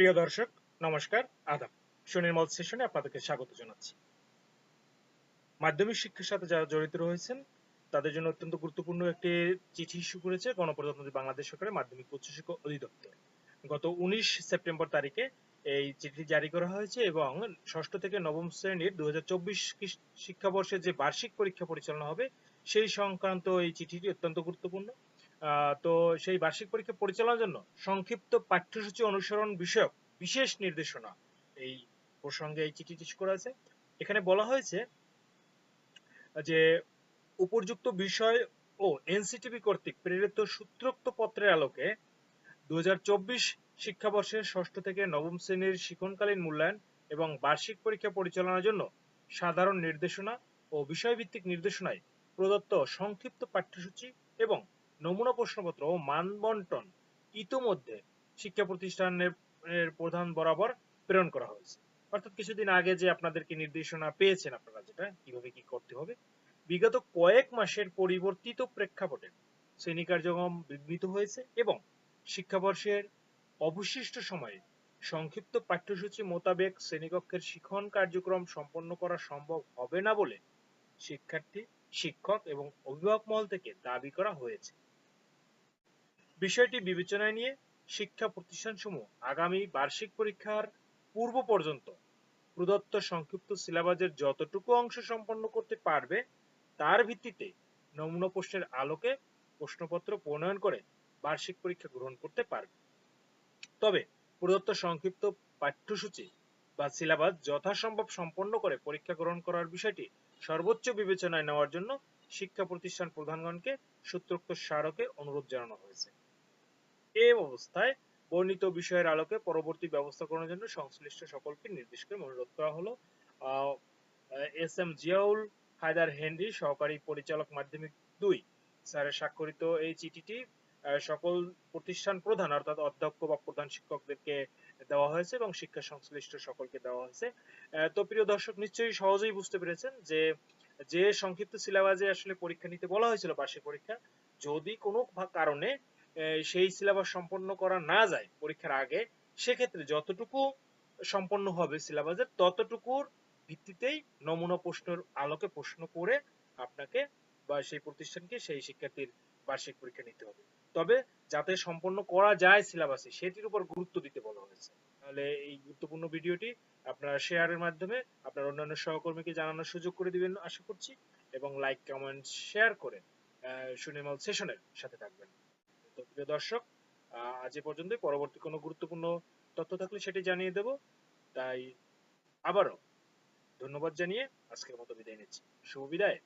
প্রিয় দর্শক, নমস্কার, আদাব। সুনির্মল সেশনে আপনাদেরকে স্বাগত জানাচ্ছি। মাধ্যমিক শিক্ষার সাথে যারা জড়িত রয়েছেন, তাদের জন্য অত্যন্ত গুরুত্বপূর্ণ একটি চিঠি ইস্যু করেছে গণপ্রজাতন্ত্রী বাংলাদেশ সরকারের মাধ্যমিক উচ্চশিক্ষা অধিদপ্তর। গত উনিশ সেপ্টেম্বর তারিখে এই চিঠি জারি করা হয়েছে এবং ষষ্ঠ থেকে নবম শ্রেণির দুই হাজার চব্বিশ শিক্ষাবর্ষে যে বার্ষিক পরীক্ষা পরিচালনা হবে, সেই সংক্রান্ত এই চিঠিটি অত্যন্ত গুরুত্বপূর্ণ। তো সেই বার্ষিক পরীক্ষা পরিচালনার জন্য সংক্ষিপ্ত পাঠ্যসূচি অনুসরণ বিষয়ক বিশেষ নির্দেশনা এই প্রসঙ্গে এই চিঠিটি করা আছে। এখানে বলা হয়েছে যে উপযুক্ত বিষয় ও এনসিটিভি কর্তৃক প্রেরিত সূত্রোক্ত পত্রের আলোকে দু শিক্ষাবর্ষের ষষ্ঠ থেকে নবম শ্রেণির শিক্ষণকালীন মূল্যায়ন এবং বার্ষিক পরীক্ষা পরিচালনার জন্য সাধারণ নির্দেশনা ও বিষয়ভিত্তিক নির্দেশনায় প্রদত্ত সংক্ষিপ্ত পাঠ্যসূচি এবং নমুনা প্রশ্নপত্র ও মানবন্টন ইতোমধ্যে শিক্ষা প্রতিষ্ঠানের প্রধান বরাবর প্রেরণ করা হয়েছে। অর্থাৎ কিছুদিন আগে যে আপনাদেরকে নির্দেশনা পেয়েছেন আপনারা যেটা, কীভাবে কি করতে হবে, বিগত কয়েক মাসের পরিবর্তিত প্রেক্ষাপটে শ্রেণি কার্যক্রম বিঘ্নিত হয়েছে এবং শিক্ষাবর্ষের অবশিষ্ট সময়ে সংক্ষিপ্ত পাঠ্যসূচি মোতাবেক শ্রেণীকক্ষের শিক্ষণ কার্যক্রম সম্পন্ন করা সম্ভব হবে না বলে শিক্ষার্থী, শিক্ষক এবং অভিভাবক মহল থেকে দাবি করা হয়েছে। বিষয়টি বিবেচনায় নিয়ে শিক্ষা প্রতিষ্ঠানসমূহ আগামী বার্ষিক পরীক্ষার পূর্ব পর্যন্ত প্রদত্ত সংক্ষিপ্ত সিলেবাসের যতটুকু অংশ সম্পন্ন করতে পারবে, তার ভিত্তিতে নমুনা প্রশ্নের আলোকে প্রশ্নপত্র প্রণয়ন করে বার্ষিক পরীক্ষা গ্রহণ করতে পারবে। তবে প্রদত্ত সংক্ষিপ্ত পাঠ্যসূচি বা সিলেবাস যথাসম্ভব সম্পন্ন করে পরীক্ষা গ্রহণ করার বিষয়টি সর্বোচ্চ বিবেচনায় নেওয়ার জন্য শিক্ষা প্রতিষ্ঠান প্রধানগণকে সূত্রোক্ত স্মারকে অনুরোধ জানানো হয়েছে। এ অবস্থায় বর্ণিত বিষয়ের আলোকে পরবর্তী ব্যবস্থা গ্রহণের জন্য সংশ্লিষ্ট সকলকে নির্দেশ করে অনুরোধ করা হলো। S M Ziaul Haider Henry, সহকারী পরিচালক মাধ্যমিক দুই, স্যারের স্বাক্ষরিত এই চিঠিটি সকল প্রতিষ্ঠান প্রধান, অর্থাৎ অধ্যক্ষ বা প্রধান শিক্ষকদেরকে দেওয়া হয়েছে এবং শিক্ষা সংশ্লিষ্ট সকলকে দেওয়া হয়েছে। তো প্রিয় দর্শক, নিশ্চয়ই সহজেই বুঝতে পেরেছেন যে যে সংক্ষিপ্ত সিলেবাসে আসলে পরীক্ষা নিতে বলা হয়েছিল বার্ষিক পরীক্ষা, যদি কোনো কারণে সেই সিলেবাস সম্পন্ন করা না যায় পরীক্ষার আগে, সেক্ষেত্রে যতটুকু সম্পন্ন হবে সিলেবাসের, ততটুকুর ভিত্তিতেই নমুনা প্রশ্নের আলোকে প্রশ্ন করে আপনাকে বা সেই প্রতিষ্ঠানকে সেই শিক্ষার্থীর বার্ষিক পরীক্ষা নিতে হবে। তবে যাতে সম্পন্ন করা যায় সিলেবাসে, সেটির উপর গুরুত্ব দিতে বলা হয়েছে। তাহলে এই গুরুত্বপূর্ণ ভিডিওটি আপনারা শেয়ারের মাধ্যমে আপনার অন্যান্য সহকর্মীকে জানানোর সুযোগ করে দিবেন, আশা করছি। এবং লাইক, কমেন্ট, শেয়ার করে সুনির্মল সেশনের সাথে থাকবেন। তো প্রিয় দর্শক আজ এ পর্যন্ত পরবর্তী কোনো গুরুত্বপূর্ণ তথ্য থাকলে সেটি জানিয়ে দেব। তাই আবারও ধন্যবাদ জানিয়ে আজকের মতো বিদায় নিচ্ছি। শুভ বিদায়।